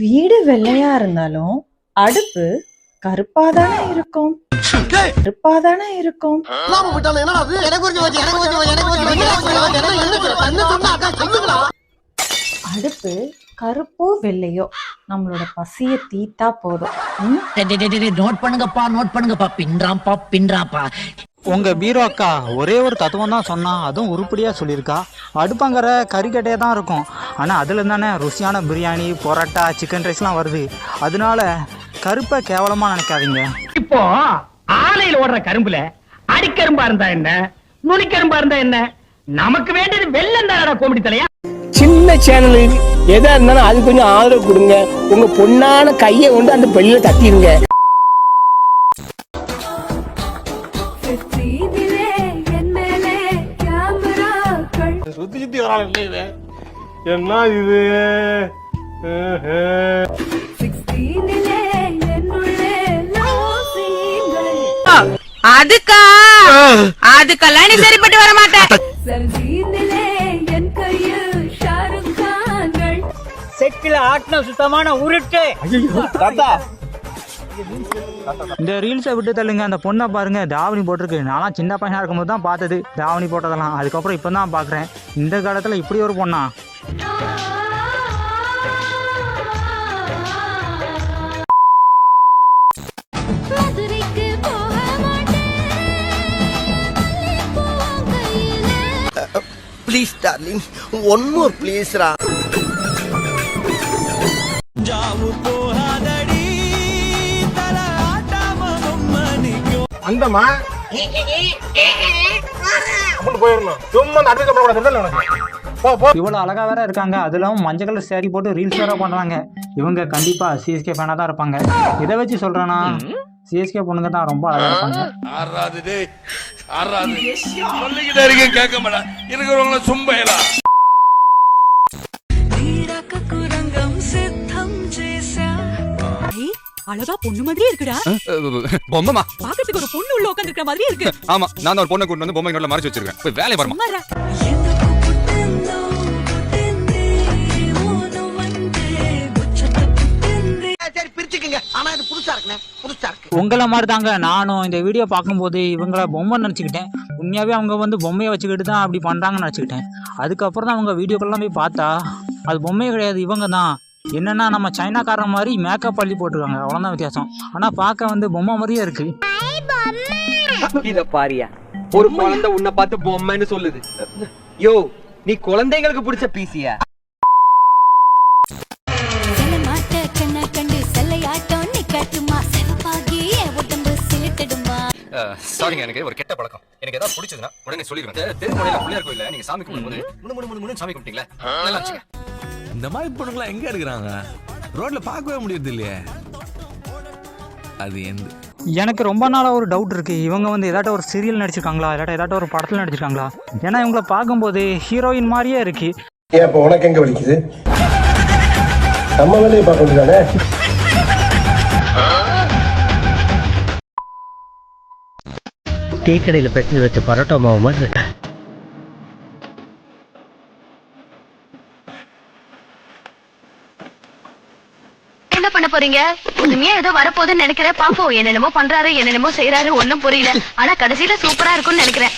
வீடு வெள்ளையா இருந்தாலும் அடுப்பு கருப்பாதானே இருக்கும் கருப்பாதானே இருக்கும் சொல்லாம விட்டாலும் என்னடா எனக்கு அடுப்பு கருப்போ வெள்ளையோ? நம்மளோட பசிய தீத்தா போதும். ம்? நோட் பண்ணுங்கப்பா நோட் பண்ணுங்கப்பா. பின்றாம்பா பின்றாம்பா உங்க பீரோ அக்கா ஒரே ஒரு தத்துவம் தான் சொன்னா அதுவும் உருப்படியா சொல்லியிருக்கா. அடுப்பங்கிற கறிக்கட்டையே தான் இருக்கும். ஆனா அதுல தானே ருசியான பிரியாணி பரோட்டா சிக்கன் ரைஸ்லாம் வருது. அதனால கருப்பை கேவலமா நினைக்காதீங்க. இப்போ ஆலையில ஓடுற கரும்புல அடிக்கரும்பா இருந்தா என்ன நுனிக்கரும்பா இருந்தா என்ன? நமக்கு வேண்டியது வெள்ளம் தானடா கோமிடி தலையா? சின்ன சேனலு எதா இருந்தாலும் அது கொஞ்சம் ஆதரவு கொடுங்க. உங்க பொண்ணான கையை கொண்டு அந்த பெல்லில தட்டிடுங்க சுத்தி சுத்தி இது. என்ன இது? அதுக்கா. அதுக்கெல்லாம் நீ சரிப்பட்டு வர மாட்டேன் செக்கில ஆட்டின சுத்தமான உருட்டு. தாத்தா. இந்த ரீல்ஸை விட்டு தள்ளுங்க. அந்த பொண்ணை பாருங்க. தாவணி போட்டிருக்கு. நான்லாம் சின்ன பையனா இருக்கும்போது தான் பார்த்தது. தாவணி போட்டதெல்லாம். அதுக்கப்புறம் இப்போ தான் பார்க்குறேன். இந்த காலத்தில் இப்படி ஒரு பொண்ணா? Please darling one more please ரா அந்தமா போயிடணும் சும்மா அடுத்த போடக்கூடாது உனக்கு? போ போ. இவ்வளோ அழகா வேற இருக்காங்க. அதுலயும் மஞ்சள் கலர் சேரீ போட்டு ரீல்ஸ் வேற பண்றாங்க. இவங்க கண்டிப்பா சிஎஸ்கே ஃபேனா தான் இருப்பாங்க. இதை வச்சு சொல்றேன்னா சிஎஸ்கே பொண்ணுங்க தான் ரொம்ப அழகா இருப்பாங்க. இருக்கிறவங்கள சும்பையலா அழகா பொண்ணு மாதிரியே இருக்குடா. பொம்மைமா பாக்கிறதுக்கு ஒரு பொண்ணு உள்ள உட்காந்துருக்க மாதிரியே இருக்கு. ஆமா நான் தான் ஒரு பொண்ணை கொண்டு வந்து பொம்மை நோட்ல மறைச்சு வச்சிருக்கேன். போய் வேலையை இருக்கு. உங்களை மாதிரி தாங்க நானும் இந்த வீடியோ பார்க்கும்போது இவங்கள பொம்மை நினச்சிக்கிட்டேன். உண்மையாகவே அவங்க வந்து பொம்மையை வச்சுக்கிட்டு தான் அப்படி பண்ணுறாங்கன்னு நினச்சிக்கிட்டேன். அதுக்கப்புறம் தான் அவங்க வீடியோக்கெல்லாம் போய் பார்த்தா அது பொம்மையே கிடையாது இவங்க தான் என்னன்னா நம்ம சைனாக்காரன் மாதிரி மேக்கப் பள்ளி போட்டிருக்காங்க. அவ்வளோதான் வித்தியாசம். ஆனால் பார்க்க வந்து பொம்மை மாதிரியே இருக்கு. இத பாரியா. ஒரு குழந்தை உன்னை பார்த்து பொம்மைன்னு சொல்லுது. யோ நீ குழந்தைங்களுக்கு பிடிச்ச பீசியா? செல்ல மாட்ட கண்ண கண்டு செல்லையாட்டம் நீ கட்டுமா? செவப்பாகி என் உடம்பு சிலித்திடுமா சாரிங்க எனக்கு ஒரு கெட்ட பழக்கம். எனக்கு ஏதாவது பிடிச்சதுன்னா உடனே சொல்லிடுவேன். தெருமுனையில பிள்ளையார் கோயில்ல நீங்க சாமி கும்பிடும்போது முன்னு முன்னு முன்னு சாமி கும்பிட்டீங்களா? நல்லா இருந்துச்சுங்க. இந்த மாதிரி பொண்ணுங்களாம் எங்க இருக்கிறாங்க? ரோட்ல பார்க்கவே முடியறது இல்லையே அது எந்த எனக்கு ரொம்ப நாளாக ஒரு டவுட் இருக்கு. இவங்க வந்து ஏதாட்டும் ஒரு சீரியல் நடிச்சிருக்காங்களா? இல்லாட்ட ஏதாட்டும் ஒரு படத்தில் நடிச்சிருக்காங்களா? ஏன்னா இவங்கள பார்க்கும்போது ஹீரோயின் மாதிரியே இருக்கு. ஏன் இப்போ உனக்கு எங்க வலிக்குது? நம்ம வேலையை பார்க்க வேண்டியதானே? டீ கடையில பிரச்சனை வச்ச பரோட்டா மாவு மாதிரி இருக்கு. போறீங்க? இனிமே ஏதோ வரப்போகுதுன்னு நினைக்கிறேன். பாப்போம் என்னென்னமோ பண்றாரு என்னென்னமோ செய்யறாரு ஒண்ணும் புரியல. ஆனா கடைசியில சூப்பரா இருக்கும்னு நினைக்கிறேன்.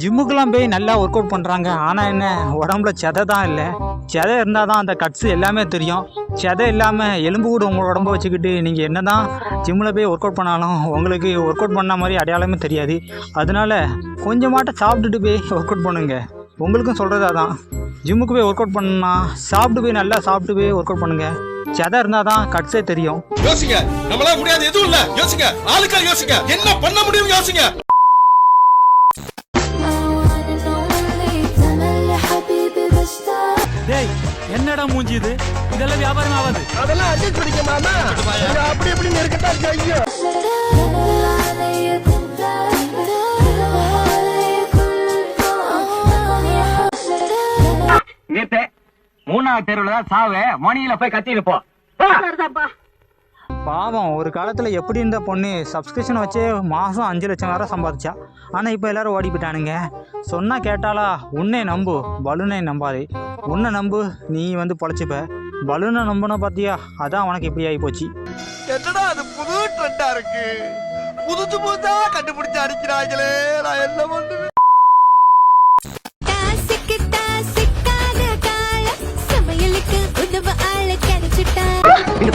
ஜிம்முக்கெல்லாம் போய் நல்லா ஒர்க் அவுட் பண்றாங்க. ஆனா என்ன உடம்புல செதை தான் இல்லை. செதை இருந்தால் தான் அந்த கட்ஸ் எல்லாமே தெரியும். செதை இல்லாமல் எலும்பு கூட உங்கள் உடம்ப வச்சுக்கிட்டு நீங்கள் என்ன தான் ஜிம்மில் போய் ஒர்க் அவுட் பண்ணாலும் உங்களுக்கு ஒர்க் அவுட் பண்ண மாதிரி அடையாளமே தெரியாது. அதனால கொஞ்சமாட்ட சாப்பிட்டுட்டு போய் ஒர்க் அவுட் பண்ணுங்க. உங்களுக்கும் சொல்கிறதா தான் ஜிம்முக்கு போய் ஒர்க் அவுட் பண்ணால் சாப்பிட்டு போய் நல்லா சாப்பிட்டு போய் ஒர்க் அவுட் பண்ணுங்கள் செதை இருந்தால் தான் கட்ஸே தெரியும். யோசிங்க. நம்மளால முடியாது எதுவும் இல்லை. யோசிங்க. ஆளுக்கா யோசிங்க. என்ன பண்ண முடியும் யோசிங்க. டேய் என்னடா மூஞ்சி இது? இதெல்லாம் வியாபாரம் ஆகாது. அதெல்லாம் அட்ஜஸ்ட் பண்ணிக்க மாமா அப்படி எப்படி இருக்கட்டா ஐயோ நேத்து மூணாவது தெருவுல தான் சாவு மணியில போய் கத்திட்டு போ. பாவம் ஒரு காலத்தில் எப்படி இருந்த பொண்ணு சப்ஸ்கிரிப்ஷன் வச்சு மாதம் அஞ்சு லட்சம் வர சம்பாதிச்சா. ஆனால் இப்போ எல்லோரும் ஓடி போயிட்டானுங்க சொன்னால் கேட்டாலா உன்னை நம்பு பலூனை நம்பாதே. உன்னை நம்பு நீ வந்து பொழைச்சிப்ப. பலூனை நம்பணும் பார்த்தியா அதான் உனக்கு இப்படி ஆகி போச்சு. என்னடா அது புது ட்ரெண்டாக இருக்கு? புதுசு புதுசாக கண்டுபிடிச்சு அடிக்கிறாங்களே நான் என்ன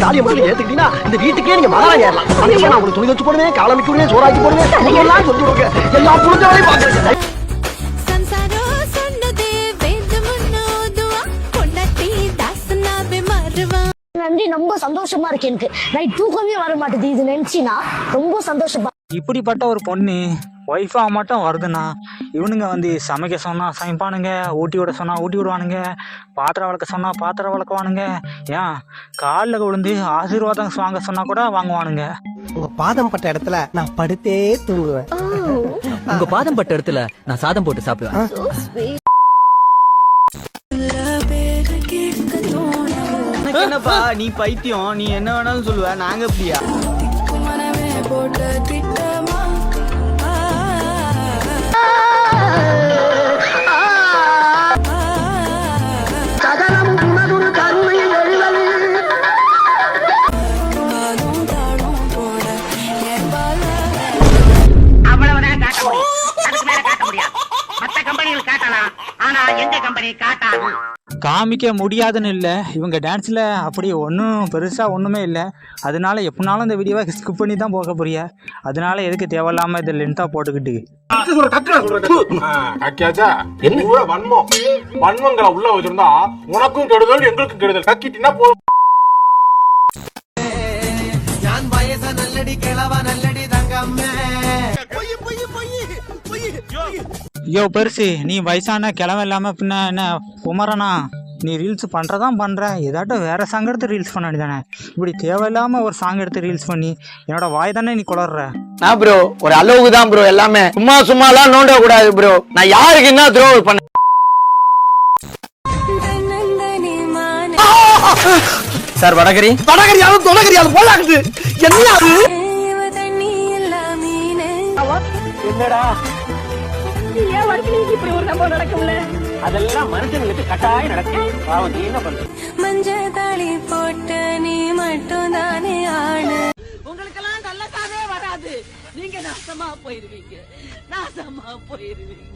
தாலியை மட்டும் ஏத்துக்கிட்டீங்கன்னா இந்த வீட்டுக்கே நீங்க மகாராஜா ஏறலாம் நான் உங்களுக்கு துணி வச்சு போடுவேன் காலமிக்கு விடுவேன் சோறாக்கி போடுவேன் எல்லாம் சொல்லி கொடுங்க. எல்லா புரிஞ்ச வேலையும் பாக்குறேன் நன்றி ரொம்ப சந்தோஷமா இருக்கு எனக்கு. நைட் தூக்கமே வர மாட்டேது இது நினைச்சினா ரொம்ப சந்தோஷமா இப்படிப்பட்ட ஒரு பொண்ணு ஒய்ஃபாக மட்டும் வருதுன்னா இவனுங்க வந்து சமைக்க சொன்னால் சமைப்பானுங்க ஊட்டி விட சொன்னால் ஊட்டி விடுவானுங்க பாத்திரம் வளர்க்க சொன்னால் பாத்திரம் வளர்க்குவானுங்க ஏன்? காலில் விழுந்து ஆசீர்வாதம் வாங்க சொன்னால் கூட வாங்குவானுங்க. உங்க பாதம் பட்ட இடத்துல நான் படுத்தே தூங்குவேன். உங்க பாதம் பட்ட இடத்துல நான் சாதம் போட்டு சாப்பிடுவேன். என்னப்பா நீ பைத்தியம் நீ என்ன வேணாலும் சொல்லுவ நாங்க அப்படியா அவ்வளவுதான் காட்ட முடியும்? அதுக்கு மேல காட்ட முடியாது. மத்த கம்பெனிகள் காட்டலாம். ஆனா எந்த கம்பெனி காட்டாது? காமிக்க முடியாதுன்னு இல்லை இவங்க டான்ஸில் அப்படி ஒன்றும் பெருசாக ஒன்றுமே இல்லை அதனால எப்படினாலும் இந்த வீடியோவை ஸ்கிப் பண்ணி தான் போக போறிய அதனால எதுக்கு தேவையில்லாமல் இதை லென்த்தாக போட்டுக்கிட்டு வன்மங்களை உள்ள வச்சிருந்தா உனக்கும் கெடுதல் எங்களுக்கும் கெடுதல் கக்கிட்டினா போதும் நான் யோ பெருசு நீ வயசான கிழமை இல்லாமல் பின்ன என்ன குமரனா? நீ ரீல்ஸ் பண்ணுறதான் பண்ணுற ஏதாட்டும் வேற சாங் எடுத்து ரீல்ஸ் பண்ண வேண்டியதானே? இப்படி தேவையில்லாமல் ஒரு சாங் எடுத்து ரீல்ஸ் பண்ணி என்னோட வாய் தானே நீ குளர்ற? நான் ப்ரோ ஒரு அளவுக்கு தான் ப்ரோ எல்லாமே. சும்மா சும்மாலாம் நோண்ட கூடாது ப்ரோ நான் யாருக்கு என்ன த்ரோ பண்ண சார் வடகரி? தொடகரியாலும் போலாக்குது. என்ன அது? தண்ணி இல்லா மீனே என்னடா? ஏன் வாழ்க்கையில இப்படி ஒரு சம்பவம் நடக்கும்ல? அதெல்லாம் மனுஷங்களுக்கு கட்டாயம் நடக்கும். பாவம் நீ என்ன பண்ற மஞ்ச தாளி போட்ட நீ மட்டும் தானே ஆடு உங்களுக்கெல்லாம் நல்லதாவே வராது. நீங்க நாசமா போயிருவீங்க. நாசமா போயிருவீங்க.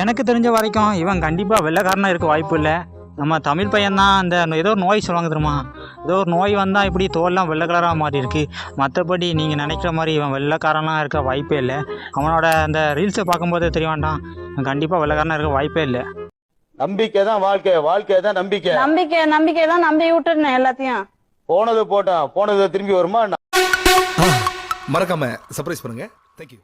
எனக்கு தெரிஞ்ச வரைக்கும் இவன் கண்டிப்பாக வெள்ளைக்காரனாக இருக்க வாய்ப்பு இல்லை. நம்ம தமிழ் பையன்தான் அந்த ஏதோ ஒரு நோய் சொல்லுவாங்க தெரியுமா? ஏதோ ஒரு நோய் வந்தால் இப்படி தோல்லாம் வெள்ளை கலராக மாறி இருக்கு மற்றபடி நீங்கள் நினைக்கிற மாதிரி இவன் வெள்ளைக்காரனாக இருக்க வாய்ப்பே இல்லை. அவனோட அந்த ரீல்ஸை பார்க்கும்போதே தெரிய வேண்டாம் கண்டிப்பாக வெள்ளைக்காரனாக இருக்க வாய்ப்பே இல்லை. நம்பிக்கை தான் வாழ்க்கை. வாழ்க்கை தான் நம்பிக்கை. நம்பிக்கை நம்பிக்கை தான் நம்பி விட்டுருந்தேன் எல்லாத்தையும். போனது போட்டான். போனது திரும்பி வருமா மறக்காம சர்ப்ரைஸ் பண்ணுங்க. தேங்க்யூ